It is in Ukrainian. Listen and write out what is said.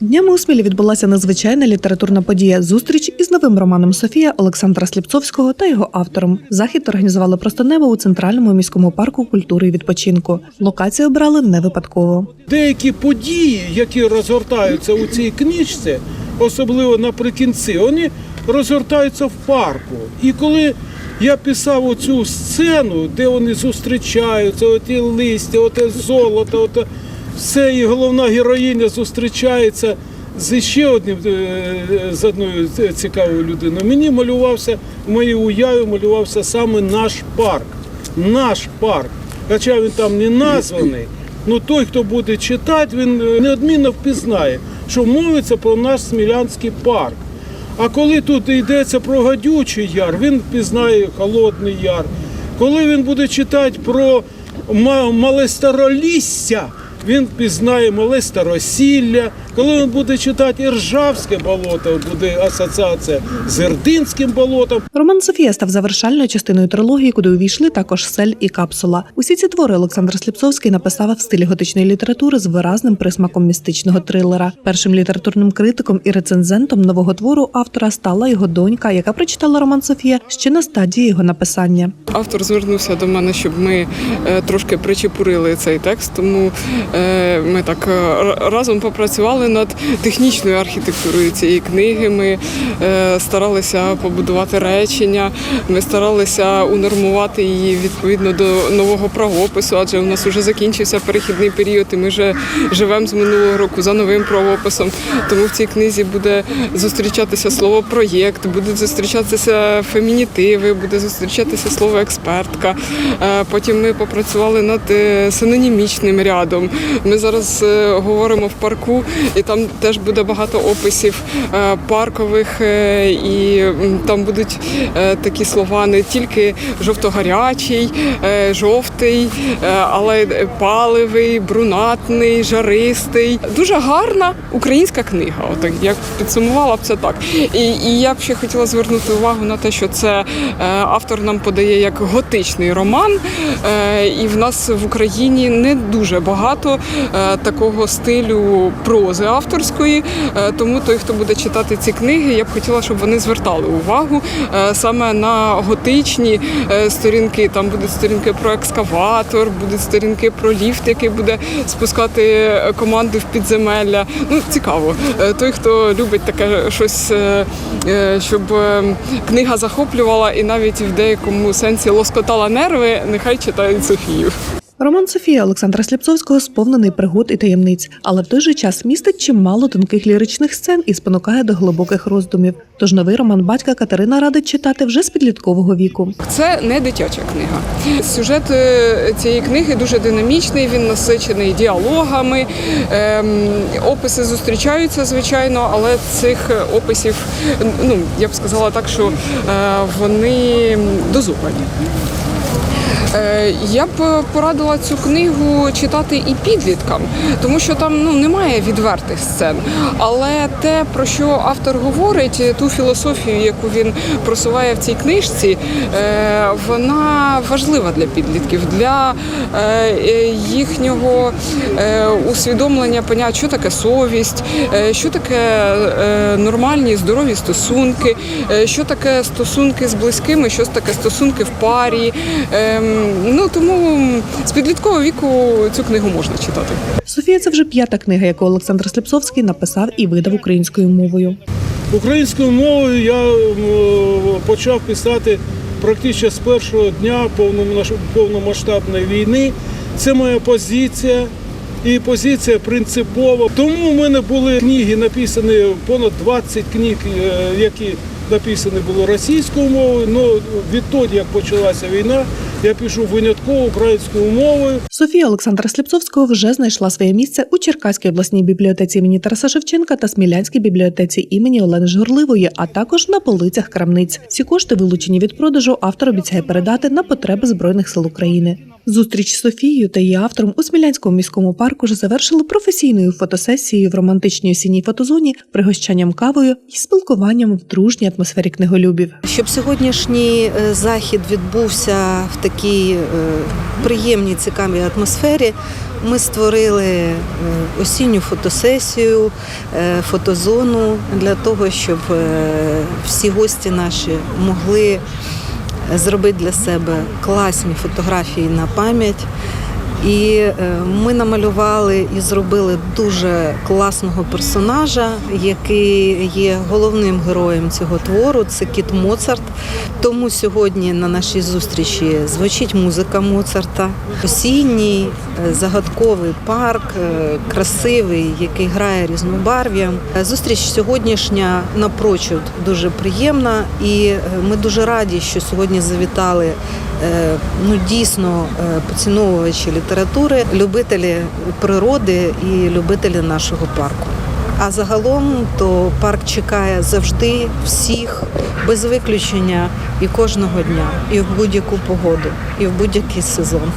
Днями у Смілі відбулася незвичайна літературна подія зустріч із новим романом Софія Олександра Сліпцовського та його автором. Захід організували просто небо у центральному міському парку культури і відпочинку. Локацію обрали не випадково. Деякі події, які розгортаються у цій книжці, особливо наприкінці, вони розгортаються в парку. І коли я писав оцю сцену, де вони зустрічаються, оті листя, оте золото, оте все, і головна героїня зустрічається з ще одним е, з одною цікавою людиною. Мені малювався в моїй уяві малювався саме наш парк. Наш парк. Хоча він там не названий, ну той, хто буде читати, він е, неодмінно впізнає, що мовиться про наш Смілянський парк. А коли тут йдеться про гадючий яр, він впізнає холодний яр. Коли він буде читати про ма- мале старолісся, він пізнає мале старосілля. Коли він буде читати Іржавське болото, буде асоціація з Ірдинським болотом. Роман Софія став завершальною частиною трилогії, куди увійшли також сель і капсула. Усі ці твори Олександр Сліпцовський написав в стилі готичної літератури з виразним присмаком містичного трилера. Першим літературним критиком і рецензентом нового твору автора стала його донька, яка прочитала роман Софія ще на стадії його написання. Автор звернувся до мене, щоб ми е, трошки причепурили цей текст, тому е, ми так е, разом попрацювали над технічною архітектурою цієї книги. Ми е, старалися побудувати речення, ми старалися унормувати її відповідно до нового правопису, адже у нас вже закінчився перехідний період, і ми вже живемо з минулого року за новим правописом. Тому в цій книзі буде зустрічатися слово проєкт, будуть зустрічатися фемінітиви, буде зустрічатися слово експертка. Е, Потім ми попрацювали над е, синонімічним рядом. Ми зараз говоримо в парку, і там теж буде багато описів е, паркових, е, і там будуть е, такі слова не тільки жовто-гарячий, жовтий, але паливий, брунатний, жаристий. Дуже гарна українська книга. Отак я підсумувала б це так. І, і я б ще хотіла звернути увагу на те, що це автор нам подає як готичний роман, і в нас в Україні не дуже багато такого стилю прози авторської. Е, тому той, хто буде читати ці книги, я б хотіла, щоб вони звертали увагу е, саме на готичні е, сторінки. Там будуть сторінки про екскаватор, будуть сторінки про ліфт, який буде спускати команди в підземелля. Ну цікаво. Той, хто любить таке щось, щоб книга захоплювала і навіть в деякому сенсі лоскотала нерви, нехай читають Софію. Роман Софія Олександра Сліпцовського сповнений пригод і таємниць, але в той же час містить чимало тонких ліричних сцен і спонукає до глибоких роздумів. Тож новий роман батька Катерина радить читати вже з підліткового віку. Це не дитяча книга. Сюжет е, цієї книги дуже динамічний, він насичений діалогами. Ем, Описи зустрічаються, звичайно, але цих описів, ну я б сказала так, що е, вони дозовані. Е, Я б порадила цю книгу читати і підліткам, тому що там ну немає відвертих сцен. Але те, про що автор говорить, ту філософію, яку він просуває в цій книжці, е, вона важлива для підлітків, для е, е, їхнього е, усвідомлення поняття, що таке совість, е, що таке е, нормальні здорові стосунки, е, що таке стосунки з близькими, що таке стосунки в парі. Ну тому з підліткового віку цю книгу можна читати. Софія це вже п'ята книга, яку Олександр Сліпцовський написав і видав українською мовою. Українською мовою я почав писати практично з першого дня повномасштабної війни. Це моя позиція. І позиція принципова. Тому в мене були книги написані, понад 20 книг, е, які написані були російською мовою. Ну відтоді, як почалася війна, я пишу винятково українською мовою. Софія Олександра Сліпцовського вже знайшла своє місце у Черкаській обласній бібліотеці імені Тараса Шевченка та Смілянській бібліотеці імені Олени Жгорливої, а також на полицях крамниць. Всі кошти, вилучені від продажу, автор обіцяє передати на потреби збройних сил України. Зустріч з Софією та її автором у Смілянському міському парку ж завершили професійною фотосесією в романтичній осінній фотозоні, пригощанням кавою і спілкуванням в дружній атмосфері книголюбів. Щоб сьогоднішній е, захід відбувся в такій е, приємній цікавій атмосфері, ми створили е, осінню фотосесію, фотозону для того, щоб всі гості наші могли зробити для себе класні фотографії на пам'ять. І е, ми намалювали і зробили дуже класного персонажа, який є головним героєм цього твору. Це кіт Моцарт. Тому сьогодні на нашій зустрічі звучить музика Моцарта. Осінній е, загадковий парк, е, красивий, який грає різнобарв'ям. Зустріч сьогоднішня напрочуд дуже приємна, і ми дуже раді, що сьогодні завітали ну дійсно е, поціновувачі літератури, любителі природи і любителі нашого парку. А загалом то парк чекає завжди всіх без виключення і кожного дня, і в будь-яку погоду, і в будь-який сезон.